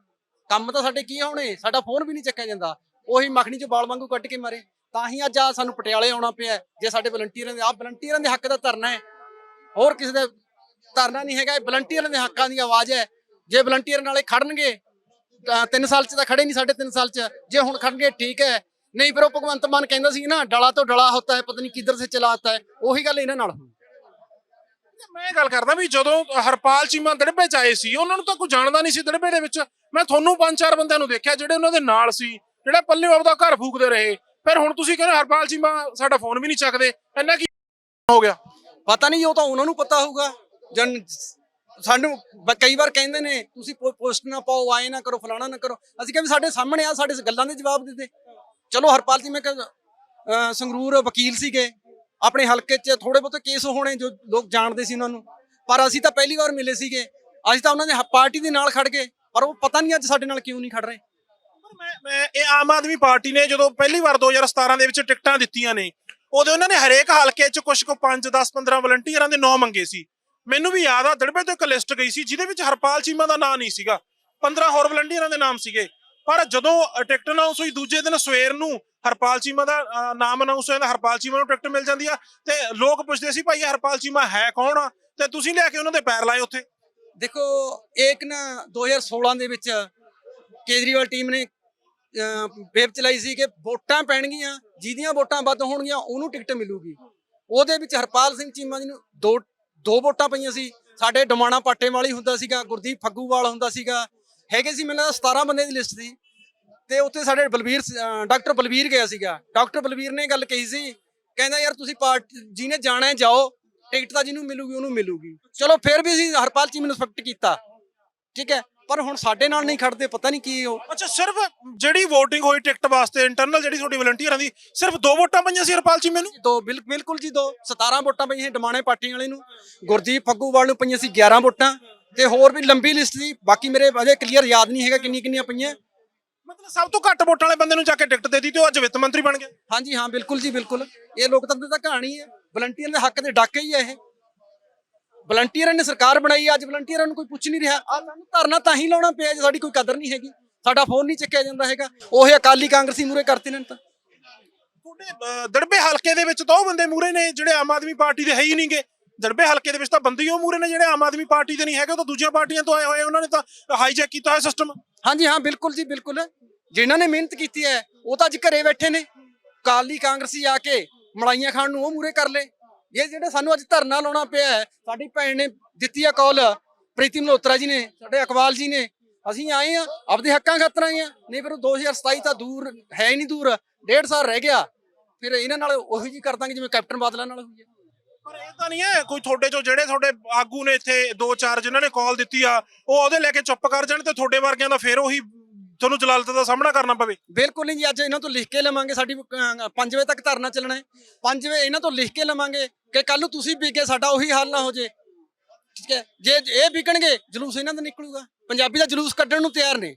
ਕੰਮ ਤਾਂ ਸਾਡੇ ਕੀ ਹੋਣੇ, ਸਾਡਾ ਫੋਨ ਵੀ ਨਹੀਂ ਚੱਕਿਆ ਜਾਂਦਾ। ਉਹੀ ਮੱਖਣੀ ਚ ਬਾਲ ਵਾਂਗੂ ਕੱਟ ਕੇ ਮਾਰੇ। ਤਾਂ ਹੀ ਅੱਜ ਆ ਸਾਨੂੰ ਪਟਿਆਲੇ ਆਉਣਾ ਪਿਆ। ਜੇ ਸਾਡੇ ਵਲੰਟੀਅਰਾਂ ਦੇ ਆ ਵਲੰਟੀਅਰਾਂ ਦੇ ਹੱਕ ਦਾ ਧਰਨਾ ਹੈ, ਹੋਰ ਕਿਸੇ ਦਾ ਧਰਨਾ ਨਹੀਂ ਹੈਗਾ ਇਹ ਵਲੰਟੀਅਰਾਂ ਦੇ ਹੱਕਾਂ ਦੀ ਆਵਾਜ਼ ਹੈ। ਜੇ ਵਲੰਟੀਅਰ ਨਾਲੇ ਖੜਨਗੇ ਤਾਂ ਤਿੰਨ ਸਾਲ ਚ ਤਾਂ ਖੜੇ ਨਹੀਂ ਸਾਡੇ ਤਿੰਨ ਸਾਲ ਚ। ਜੇ ਹੁਣ ਖੜਨਗੇ ਠੀਕ ਹੈ। ਨਹੀਂ ਫਿਰ ਉਹ ਭਗਵੰਤ ਮਾਨ ਕਹਿੰਦਾ ਸੀ ਨਾ ਡਲਾ ਤੋਂ ਡਲਾ ਹੁੰਦਾ ਹੈ ਪਤਾ ਨਹੀਂ ਕਿੱਧਰ ਸੇ ਚਲਾ ਆਤਾ ਹੈ। ਉਹੀ ਗੱਲ ਇਹਨਾਂ ਨਾਲ ਮੈਂ ਗੱਲ ਕਰਦਾ ਵੀ ਜਦੋਂ ਹਰਪਾਲ ਚੀਮਾ ਦੜਬੇ ਚ ਆਏ ਸੀ ਉਹਨਾਂ ਨੂੰ ਤਾਂ ਕੋਈ ਜਾਣਦਾ ਨਹੀਂ ਸੀ ਦੜਬੇ ਦੇ ਵਿੱਚ। ਮੈਂ ਤੁਹਾਨੂੰ ਪੰਜ ਚਾਰ ਬੰਦਿਆਂ ਨੂੰ ਦੇਖਿਆ ਜਿਹੜੇ ਉਹਨਾਂ ਦੇ ਨਾਲ ਸੀ ਜਿਹੜਾ ਪੱਲੇ ਆਪਦਾ ਘਰ ਫੂਕਦੇ ਰਹੇ। ਫਿਰ ਹੁਣ ਤੁਸੀਂ ਕਹਿੰਦੇ ਹਰਪਾਲ ਚੀਮਾ ਸਾਡਾ ਫੋਨ ਵੀ ਨਹੀਂ ਚੱਕਦੇ ਇੰਨਾ ਕੀ ਹੋ ਗਿਆ? ਪਤਾ ਨਹੀਂ ਉਹ ਤਾਂ ਉਹਨਾਂ ਨੂੰ ਪਤਾ ਹੋਊਗਾ। ਜਨ ਸਾਨੂੰ ਕਈ ਵਾਰ ਕਹਿੰਦੇ ਨੇ ਤੁਸੀਂ ਪੋਸਟ ਨਾ ਪਾਓ ਆਏ ਨਾ ਕਰੋ ਫਲਾਣਾ ਨਾ ਕਰੋ। ਅਸੀਂ ਕਹਿੰਦੇ ਸਾਡੇ ਸਾਹਮਣੇ ਆ ਸਾਡੇ ਗੱਲਾਂ ਦੇ ਜਵਾਬ ਦੇ ਚਲੋ ਹਰਪਾਲ ਜੀ ਮੈਂ ਕਿਹਾ, ਸੰਗਰੂਰ ਵਕੀਲ ਸੀਗੇ। ਆਪਣੇ ਹਲਕੇ 'ਚ ਥੋੜੇ ਬਹੁਤੇ ਕੇਸ ਹੋਣੇ ਜੋ ਲੋਕ ਜਾਣਦੇ ਸੀ ਉਹਨਾਂ ਨੂੰ। ਪਰ ਅਸੀਂ ਤਾਂ ਪਹਿਲੀ ਵਾਰ ਮਿਲੇ ਸੀਗੇ। ਅਸੀਂ ਤਾਂ ਉਹਨਾਂ ਦੇ ਪਾਰਟੀ ਦੇ ਨਾਲ ਖੜ ਗਏ। ਪਰ ਉਹ ਪਤਾ ਨਹੀਂ ਅੱਜ ਸਾਡੇ ਨਾਲ ਕਿਉਂ ਨਹੀਂ ਖੜ ਰਹੇ। ਮੈਂ ਮੈਂ ਇਹ ਆਮ ਆਦਮੀ ਪਾਰਟੀ ਨੇ ਜਦੋਂ ਪਹਿਲੀ ਵਾਰ 2017 ਦੇ ਵਿੱਚ ਟਿਕਟਾਂ ਦਿੱਤੀਆਂ ਨੇ ਉਦੋਂ ਉਹਨਾਂ ਨੇ ਹਰੇਕ ਹਲਕੇ 'ਚ ਕੁਝ ਕੁ 5 10 15 ਵਲੰਟੀਅਰਾਂ ਦੇ ਨਾਂ ਮੰਗੇ ਸੀ। ਮੈਨੂੰ ਵੀ ਯਾਦ ਆ ਦੜਬੇ ਤੋਂ ਇੱਕ ਲਿਸਟ ਗਈ ਸੀ, ਜਿਹਦੇ ਵਿੱਚ ਹਰਪਾਲ ਚੀਮਾ ਦਾ ਨਾਂ ਨਹੀਂ ਸੀਗਾ। 15 ਹੋਰ ਵਲੰਟੀਅਰਾਂ ਦੇ ਨਾਮ ਸੀਗੇ। ਪਰ ਜਦੋਂ ਟਿਕਟ ਅਨਾਉਂਸ ਹੋਈ ਦੂਜੇ ਦਿਨ ਸਵੇਰ ਨੂੰ ਹਰਪਾਲ ਚੀਮਾ ਦਾ ਨਾਮ ਅਨਾਉਂਸ ਹੋਇਆ ਤਾਂ ਹਰਪਾਲ ਚੀਮਾ ਨੂੰ ਟਿਕਟ ਮਿਲ ਜਾਂਦੀ ਆ ਤੇ ਲੋਕ ਪੁੱਛਦੇ ਸੀ, ਭਾਈ ਹਰਪਾਲ ਚੀਮਾ ਹੈ ਕੌਣ ਆ? ਤੇ ਤੁਸੀਂ ਲੈ ਕੇ ਉਹਨਾਂ ਦੇ ਪੈਰ ਲਾਏ ਉੱਥੇ। ਦੇਖੋ ਇੱਕ ਨਾ 2016 ਦੇ ਵਿੱਚ ਕੇਜਰੀਵਾਲ ਟੀਮ ਨੇ ਵੇਬ ਚਲਾਈ ਸੀ ਕਿ ਵੋਟਾਂ ਪੈਣਗੀਆਂ, ਜਿਹਦੀਆਂ ਵੋਟਾਂ ਵੱਧ ਹੋਣਗੀਆਂ, ਉਹਨੂੰ ਟਿਕਟ ਮਿਲੂਗੀ। ਉਹਦੇ ਵਿੱਚ ਹਰਪਾਲ ਸਿੰਘ ਚੀਮਾ ਜੀ ਨੂੰ ਦੋ ਦੋ ਵੋਟਾਂ ਪਈਆਂ ਸੀ। ਸਾਡੇ ਡਮਾਣਾ ਪਾਟੇ ਵਾਲੀ ਹੁੰਦਾ ਸੀਗਾ, ਗੁਰਦੀਪ ਫੱਗੂਵਾਲ ਹੁੰਦਾ ਸੀਗਾ। ਹੈਗੇ ਸੀ ਮੈਨੂੰ ਲੱਗਦਾ 17 ਬੰਦੇ ਦੀ ਲਿਸਟ ਸੀ। ਤੇ ਉੱਥੇ ਸਾਡੇ ਬਲਬੀਰ ਡਾਕਟਰ ਬਲਬੀਰ ਗਿਆ ਸੀਗਾ। ਡਾਕਟਰ ਬਲਬੀਰ ਨੇ ਗੱਲ ਕਹੀ ਸੀ। ਕਹਿੰਦਾ, ਯਾਰ ਤੁਸੀਂ ਪਾਰਟੀ, ਜਿਹਨੇ ਜਾਣਾ ਹੈ, ਜਾਓ। ਟਿਕਟ ਤਾਂ ਜਿਹਨੂੰ ਮਿਲੂਗੀ, ਉਹਨੂੰ ਮਿਲੂਗੀ। ਚਲੋ, ਫਿਰ ਵੀ ਅਸੀਂ ਹਰਪਾਲ ਚੀਮਾ ਨੂੰ ਸਪੈਕਟ ਕੀਤਾ। ਠੀਕ ਹੈ। ਪਰ ਹੁਣ ਸਾਡੇ ਨਾਲ ਨਹੀਂ ਖੜਦੇ ਪਤਾ ਨਹੀਂ ਕੀ ਉਹ। ਅੱਛਾ ਸਿਰਫ ਜਿਹੜੀ VOTING ਹੋਈ ਟਿਕਟ ਵਾਸਤੇ ਇੰਟਰਨਲ ਜਿਹੜੀ ਤੁਹਾਡੀ ਵਲੰਟੀਅਰਾਂ ਦੀ ਸਿਰਫ ਦੋ ਵੋਟਾਂ ਪਈਆਂ ਸੀ ਹਰਪਾਲ ਚੀਮੇ ਨੂੰ ਦੋ ਬਿਲ- ਬਿਲਕੁਲ ਜੀ ਦੋ। 17 ਵੋਟਾਂ ਪਈਆਂ ਸੀ ਡਮਾਣੇ ਪਾਰਟੀ ਵਾਲੇ ਨੂੰ। ਗੁਰਦੀਪ ਫੱਗੂਵਾਲ ਨੂੰ ਪਈਆਂ ਸੀ 11 ਵੋਟਾਂ। ਤੇ ਹੋਰ ਵੀ ਲੰਬੀ ਲਿਸਟ ਸੀ। ਬਾਕੀ ਮੇਰੇ ਅਜੇ ਕਲੀਅਰ ਯਾਦ ਨਹੀਂ ਹੈਗਾ ਕਿੰਨੀ ਕਿੰਨੀਆਂ ਪਈਆਂ। ਮਤਲਬ ਸਭ ਤੋਂ ਘੱਟ ਵੋਟਾਂ ਵਾਲੇ ਬੰਦੇ ਨੂੰ ਜਾ ਕੇ ਟਿਕਟ ਦੇ ਦਿੱਤੀ ਤੇ ਉਹ ਅੱਜ ਵਿੱਤ ਮੰਤਰੀ ਬਣ ਗਿਆ ਹਾਂਜੀ ਹਾਂ ਬਿਲਕੁਲ ਜੀ ਬਿਲਕੁਲ। ਇਹ ਲੋਕਤੰਤਰ ਦਾ ਕਹਾਣੀ ਹੈ। ਵਲੰਟੀਅਰ ਦੇ ਹੱਕ ਦੇ ਡਾਕੇ ਹੀ ਹੈ ਇਹ। ਵਲੰਟੀਅਰਾਂ ਨੇ ਸਰਕਾਰ ਬਣਾਈ ਅੱਜ ਵਲੰਟੀਅਰਾਂ ਨੂੰ ਕੋਈ ਪੁੱਛ ਨਹੀਂ ਰਿਹਾ। ਆ ਸਾਨੂੰ ਧਰਨਾ ਤਾਂ ਹੀ ਲਾਉਣਾ ਪਿਆ ਜੇ ਸਾਡੀ ਕੋਈ ਕਦਰ ਨਹੀਂ ਹੈਗੀ। ਸਾਡਾ ਫੋਨ ਨਹੀਂ ਚੱਕਿਆ ਜਾਂਦਾ ਹੈਗਾ। ਉਹ ਅਕਾਲੀ ਕਾਂਗਰਸੀ ਮੂਰੇ ਕਰਤੇ ਨੇ ਤਾਂ। ਤੁਹਾਡੇ ਦੜਬੇ ਹਲਕੇ ਦੇ ਵਿੱਚ ਤਾਂ ਉਹ ਬੰਦੇ ਮੂਰੇ ਨੇ ਜਿਹੜੇ ਆਮ ਆਦਮੀ ਪਾਰਟੀ ਦੇ ਹੈ ਹੀ ਨਹੀਂਗੇ। ਦੜਬੇ ਹਲਕੇ ਦੇ ਵਿੱਚ ਤਾਂ ਬੰਦੇ ਹੀ ਉਹ ਮੂਰੇ ਨੇ ਜਿਹੜੇ ਆਮ ਆਦਮੀ ਪਾਰਟੀ ਦੇ ਨਹੀਂ ਹੈਗੇ ਉਹ ਤਾਂ ਦੂਜੀਆਂ ਪਾਰਟੀਆਂ ਤੋਂ ਆਏ ਹੋਏ ਉਹਨਾਂ ਨੇ ਤਾਂ ਹਾਈਜੈਕ ਕੀਤਾ ਹੋਇਆ ਸਿਸਟਮ ਹਾਂਜੀ ਹਾਂ ਬਿਲਕੁਲ ਜੀ ਬਿਲਕੁਲ। ਜਿਨ੍ਹਾਂ ਨੇ ਮਿਹਨਤ ਕੀਤੀ ਹੈ ਉਹ ਤਾਂ ਅੱਜ ਘਰੇ ਬੈਠੇ ਨੇ। ਕਾਲੀ ਕਾਂਗਰਸੀ ਆ ਕੇ ਮਲਾਈਆਂ ਖਾਣ ਨੂੰ ਉਹ ਮੂਰੇ ਕਰ ਲੇ ਇਹ ਜਿਹੜੇ ਸਾਨੂੰ ਅੱਜ ਧਰਨਾ ਲਾਉਣਾ ਪਿਆ ਹੈ, ਸਾਡੀ ਭੈਣ ਨੇ ਦਿੱਤੀ ਆ ਕਾਲ ਪ੍ਰੀਤੀ ਮਲਹੋਤਰਾ ਜੀ ਨੇ, ਸਾਡੇ ਅਕਵਾਲ ਜੀ ਨੇ। ਅਸੀਂ ਆਏ ਆ ਆਪਦੇ ਹੱਕਾਂ ਖਾਤਰ ਆਏ ਆ ਨਹੀਂ ਫਿਰ ਉਹ 2027 ਤਾਂ ਦੂਰ, ਹੈ ਹੀ ਨਹੀਂ ਦੂਰ, ਡੇਢ ਸਾਲ ਰਹਿ ਗਿਆ। ਫਿਰ ਇਹਨਾਂ ਨਾਲ ਉਹੀ ਜੀ ਕਰ ਦਾਂਗੇ ਜਿਵੇਂ ਕੈਪਟਨ ਬਾਦਲਾਂ ਨਾਲ ਹੋਈ ਹੈ। ਪਰ ਇਹ ਤਾਂ ਨਹੀਂ ਹੈ, ਕੋਈ ਤੁਹਾਡੇ ਚੋਂ ਜਿਹੜੇ ਤੁਹਾਡੇ ਆਗੂ ਨੇ ਇੱਥੇ ਦੋ ਚਾਰ ਜਿਨ੍ਹਾਂ ਨੇ ਕਾਲ ਦਿੱਤੀ ਆ, ਉਹ ਉਹਦੇ ਲੈ ਕੇ ਚੁੱਪ ਕਰ ਜਾਣ ਤੇ ਤੁਹਾਡੇ ਵਰਗਿਆਂ ਦਾ ਫੇਰ ਉਹੀ ਤੁਹਾਨੂੰ ਜਲਾਲਤ ਦਾ ਸਾਹਮਣਾ ਕਰਨਾ ਪਵੇ। ਬਿਲਕੁਲ ਨਹੀਂ ਜੀ, ਅੱਜ ਇਹਨਾਂ ਤੋਂ ਲਿਖ ਕੇ ਲਵਾਂਗੇ, ਸਾਡੀ 5 ਵਜੇ ਤੱਕ ਧਰਨਾ ਚੱਲਣਾ ਹੈ। 5 ਵਜੇ ਇਹਨਾਂ ਤੋਂ ਲਿਖ ਕੇ ਲਵਾਂਗੇ ਕਿ ਕੱਲ ਨੂੰ ਤੁਸੀਂ ਵਿਕੇ ਸਾਡਾ ਉਹੀ ਹਾਲ ਨਾ ਹੋ ਜੇ। ਠੀਕ ਹੈ, ਜੇ ਇਹ ਵਿਕਣਗੇ, ਜਲੂਸ ਇਹਨਾਂ ਦਾ ਨਿਕਲੂਗਾ। ਪੰਜਾਬੀ ਦਾ ਜਲੂਸ ਕੱਢਣ ਨੂੰ ਤਿਆਰ ਨੇ।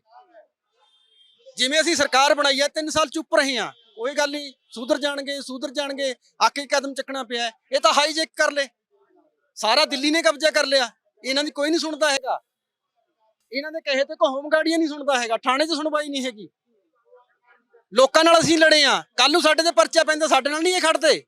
ਜਿਵੇਂ ਅਸੀਂ ਸਰਕਾਰ ਬਣਾਈ ਹੈ 3 ਸਾਲ ਚੁੱਪ ਰਹੇ ਹਾਂ। ਕੋਈ ਗੱਲ ਨਹੀਂ, ਸੁਧਰ ਜਾਣਗੇ ਸੁਧਰ ਜਾਣਗੇ ਆਕੇ ਕਦਮ ਚੱਕਣਾ ਪਿਆ ਇਹ ਤਾਂ ਹਾਈਜੈਕ ਕਰ ਲੇ ਸਾਰਾ ਦਿੱਲੀ ਨੇ ਕਬਜ਼ਾ ਕਰ ਲਿਆ। ਇਹਨਾਂ ਦੀ ਕੋਈ ਨਹੀਂ ਸੁਣਦਾ ਹੈਗਾ। ਇਹਨਾਂ ਦੇ ਕਹੇ ਤੇ ਕੋ ਹੋਮਗਾਰਡੀਆਂ ਨਹੀਂ ਸੁਣਦਾ ਹੈਗਾ ਥਾਣੇ 'ਚ ਸੁਣਵਾਈ ਨਹੀਂ ਹੈਗੀ। ਲੋਕਾਂ ਨਾਲ ਅਸੀਂ ਲੜੇ ਆ ਕੱਲ ਨੂੰ ਸਾਡੇ ਤੇ ਪਰਚਾ ਪੈਂਦਾ ਸਾਡੇ ਨਾਲ ਨਹੀਂ ਇਹ ਖੜਦੇ।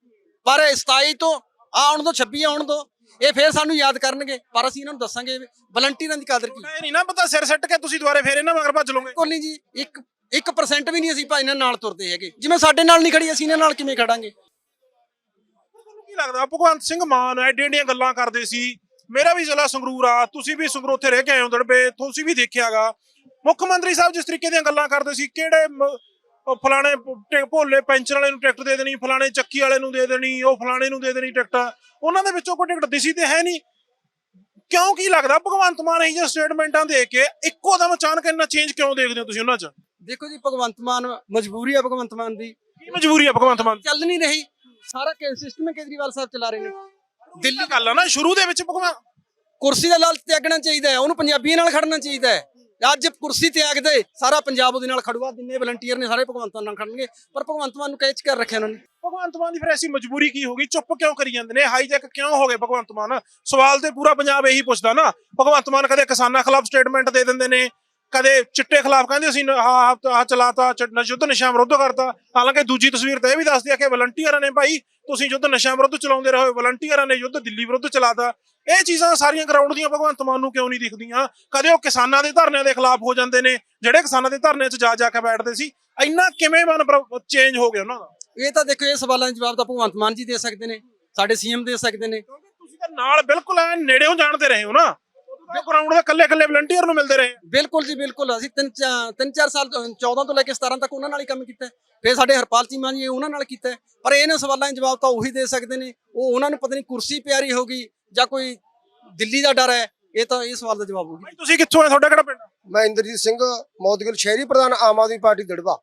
ਪਰ 27 ਤੋਂ ਆਉਣ ਤੋਂ 26 ਆਉਣ ਤੋਂ ਇਹ ਫੇਰ ਸਾਨੂੰ ਯਾਦ ਕਰਨਗੇ ਪਰ ਅਸੀਂ ਇਹਨਾਂ ਨੂੰ ਦੱਸਾਂਗੇ ਵਲੰਟੀਅਰਾਂ ਦੀ ਕਦਰ ਕੀ। ਇਹ ਨਹੀਂ ਨਾ ਪਤਾ ਸਿਰ ਸੱਟ ਕੇ ਤੁਸੀਂ ਦੁਬਾਰੇ ਫੇਰ ਇਹਨਾਂ ਮਗਰ ਭੱਜ ਲਓਗੇ। ਕੋਈ ਨਹੀਂ ਜੀ ਇੱਕ 1% ਵੀ ਨਹੀਂ ਅਸੀਂ ਭਾਈ ਇਹਨਾਂ ਨਾਲ ਤੁਰਦੇ ਹੈਗੇ। ਜਿਵੇਂ ਸਾਡੇ ਨਾਲ ਨਹੀਂ ਖੜੀ ਅਸੀਂ ਇਹਨਾਂ ਨਾਲ ਕਿਵੇਂ ਖੜਾਂਗੇ? ਤੁਹਾਨੂੰ ਕੀ ਲੱਗਦਾ ਭਗਵੰਤ ਸਿੰਘ ਮਾਨ ਐਡੀਆਂ ਐਡੀਆਂ ਗੱਲਾਂ ਕਰਦੇ ਸੀ ਮੇਰਾ ਵੀ ਜ਼ਿਲ੍ਹਾ ਸੰਗਰੂਰ ਆ ਤੁਸੀਂ ਵੀ ਸੰਗਰੂਰ ਉੱਥੇ ਰਹਿ ਕੇ ਆਏ ਹੋ ਦੜਬੇ ਤੁਸੀਂ ਵੀ ਦੇਖਿਆਗਾ। ਮੁੱਖ ਮੰਤਰੀ ਸਾਹਿਬ ਜਿਸ ਤਰੀਕੇ ਦੀਆਂ ਗੱਲਾਂ ਕਰਦੇ ਸੀ ਕਿਹੜੇ ਫਲਾਣੇ ਭੋਲੇ ਪੈਂਚਰ ਵਾਲੇ ਨੂੰ ਟਿਕਟ ਦੇ ਦੇਣੀ ਫਲਾਣੇ ਚੱਕੀ ਵਾਲੇ ਨੂੰ ਦੇ ਦੇਣੀ ਉਹ ਫਲਾਣੇ ਨੂੰ ਦੇ ਦੇਣੀ ਟਿਕਟ। ਉਹਨਾਂ ਦੇ ਵਿੱਚੋਂ ਕੋਈ ਟਿਕਟ ਦਿਸੀ ਤੇ ਹੈ ਨਹੀਂ। ਕਿਉਂ ਕੀ ਲੱਗਦਾ? ਭਗਵੰਤ ਮਾਨ ਇਹ ਜਿਹੇ ਸਟੇਟਮੈਂਟਾਂ ਦੇ ਕੇ ਇੱਕੋ ਦਮ ਅਚਾਨਕ ਇੰਨਾ ਚੇਂਜ ਕਿਉਂ ਦੇਖਦੇ ਹੋ ਤੁਸੀਂ ਉਹਨਾਂ 'ਚ? ਦੇਖੋ ਜੀ ਭਗਵੰਤ ਮਾਨ ਮਜਬੂਰੀ ਹੈ ਭਗਵੰਤ ਮਾਨ ਦੀ। ਕੀ ਮਜਬੂਰੀ ਆ ਭਗਵੰਤ ਮਾਨ? ਚੱਲ ਨਹੀਂ ਰਹੀ। ਸਾਰਾ ਸਿਸਟਮ ਕੇਜਰੀਵਾਲ ਸਾਹਿਬ ਚਲਾ ਰਹੇ ਨੇ। ਦਿੱਲੀ ਗੱਲ ਆ ਨਾ ਸ਼ੁਰੂ ਦੇ ਵਿੱਚ ਭਗਵੰਤ ਕੁਰਸੀ ਦਾ ਲਾਲਚ ਤਿਆਗਣਾ ਚਾਹੀਦਾ ਹੈ ਉਹਨੂੰ ਪੰਜਾਬੀਆਂ ਨਾਲ ਖੜਨਾ ਚਾਹੀਦਾ ਹੈ। ਅੱਜ ਕੁਰਸੀ ਤਿਆਗ ਦੇ ਸਾਰਾ ਪੰਜਾਬ ਉਹਦੇ ਨਾਲ ਖੜੂਗਾ ਜਿੰਨੇ ਵਲੰਟੀਅਰ ਨੇ ਸਾਰੇ ਭਗਵੰਤ ਮਾਨ ਨਾਲ ਖੜਨਗੇ ਪਰ ਭਗਵੰਤ ਮਾਨ ਨੂੰ ਕੈਚ ਕਰ ਰੱਖਿਆ ਉਹਨਾਂ ਨੇ। ਭਗਵੰਤ ਮਾਨ ਦੀ ਫਿਰ ਐਸੀ ਮਜਬੂਰੀ ਕੀ ਹੋ ਗਈ? ਚੁੱਪ ਕਿਉਂ ਕਰੀ ਜਾਂਦੇ ਨੇ? ਹਾਈਜੈਕ ਕਿਉਂ ਹੋ ਗਏ ਭਗਵੰਤ ਮਾਨ? ਸਵਾਲ ਤੇ ਪੂਰਾ ਪੰਜਾਬ ਇਹੀ ਪੁੱਛਦਾ ਨਾ। ਭਗਵੰਤ ਮਾਨ ਕਦੇ ਕਿਸਾਨਾਂ ਖਿਲਾਫ ਸਟੇਟਮੈਂਟ ਦੇ ਦਿੰਦੇ ਨੇ ਕਦੇ ਚਿੱਟੇ ਖਿਲਾਫ ਕਹਿੰਦੇ ਅਸੀਂ ਹਾਂ ਹਾਂ ਚਲਾਤਾ ਚ- ਨ- ਯੁੱਧ ਨਸ਼ਾ ਵਿਰੁੱਧ ਕਰਤਾ। ਹਾਲਾਂਕਿ ਦੂਜੀ ਤਸਵੀਰ ਤਾਂ ਇਹ ਵੀ ਦੱਸਦੀ ਆ ਕਿ ਵਲੰਟੀਅਰਾਂ ਨੇ ਭਾਈ ਤੁਸੀਂ ਯੁੱਧ ਨਸ਼ਾ ਵਿਰੁੱਧ ਚਲਾਉਂਦੇ ਰਹੋ ਵਲੰਟੀਅਰਾਂ ਨੇ ਯੁੱਧ ਦਿੱਲੀ ਵਿਰੁੱਧ ਚਲਾਤਾ। ਇਹ ਚੀਜ਼ਾਂ ਸਾਰੀਆਂ ਗਰਾਊਂਡ ਦੀਆਂ ਭਗਵੰਤ ਮਾਨ ਨੂੰ ਕਿਉਂ ਨਹੀਂ ਦਿਖਦੀਆਂ? ਕਦੇ ਉਹ ਕਿਸਾਨਾਂ ਦੇ ਧਰਨਿਆਂ ਦੇ ਖਿਲਾਫ ਹੋ ਜਾਂਦੇ ਨੇ ਜਿਹੜੇ ਕਿਸਾਨਾਂ ਦੇ ਧਰਨਿਆਂ 'ਚ ਜਾ ਜਾ ਕੇ ਬੈਠਦੇ ਸੀ ਇੰਨਾ ਕਿਵੇਂ ਮਨ ਚੇਂਜ ਹੋ ਗਿਆ ਉਹਨਾਂ ਦਾ? ਇਹ ਤਾਂ ਦੇਖੋ ਇਹ ਸਵਾਲਾਂ ਦੇ ਜਵਾਬ ਤਾਂ ਭਗਵੰਤ ਮਾਨ ਜੀ ਦੇ ਸਕਦੇ ਨੇ ਸਾਡੇ ਸੀਐਮ ਦੇ ਸਕਦੇ ਨੇ। ਕਿਉਂਕਿ ਤੁਸੀਂ ਤਾਂ ਨਾਲ ਬਿਲਕੁਲ ਐ ਨੇੜਿਓਂ ਜਾਣਦੇ ਰਹੇ ਹੋ ਨਾ। ਗਰਾਊਂਡ ਦੇ ਕੱਲੇ ਕੱਲੇ ਵਲੰਟੀਅਰ ਨੂੰ ਮਿਲਦੇ ਰਹੇ ਬਿਲਕੁਲ ਜੀ ਬਿਲਕੁਲ। ਅਸੀਂ ਤਿੰਨ ਚਾ- ਤਿੰਨ ਚਾਰ ਸਾਲ ਤੋਂ 14 ਤੋਂ ਲੈ ਕੇ 17 ਤੱਕ ਉਹਨਾਂ ਨਾਲ ਹੀ ਕੰਮ ਕੀਤਾ ਹੈ। ਫਿਰ ਸਾਡੇ ਹਰਪਾਲ ਚੀਮਾ ਜੀ ਉਹਨਾਂ ਨਾਲ ਕੀਤਾ ਹੈ। ਪਰ ਇਹਨਾਂ ਸਵਾਲਾਂ ਦੇ ਜਵਾਬ ਤਾਂ ਉਹੀ ਦੇ ਸਕਦੇ ਨੇ। ਉਹ ਉਹਨਾਂ ਨੂੰ ਪਤਾ ਨਹੀਂ ਕੁਰਸੀ ਪਿਆਰੀ ਹੋਗੀ ਜਾਂ ਕੋਈ ਦਿੱਲੀ ਦਾ ਡਰ ਹੈ। ਇਹ ਤਾਂ ਇਹ ਸਵਾਲ ਦਾ ਜਵਾਬ ਹੋਊਗੀ ਭਾਈ ਤੁਸੀਂ ਕਿੱਥੋਂ ਆ ਤੁਹਾਡਾ ਕਿਹੜਾ ਪਿੰਡ ਮੈਂ ਇੰਦਰਜੀਤ ਸਿੰਘ ਮੌਦਗਿਲ ਸ਼ਹਿਰੀ ਪ੍ਰਧਾਨ ਆਮ ਆਦਮੀ ਪਾਰਟੀ ਦੜਵਾ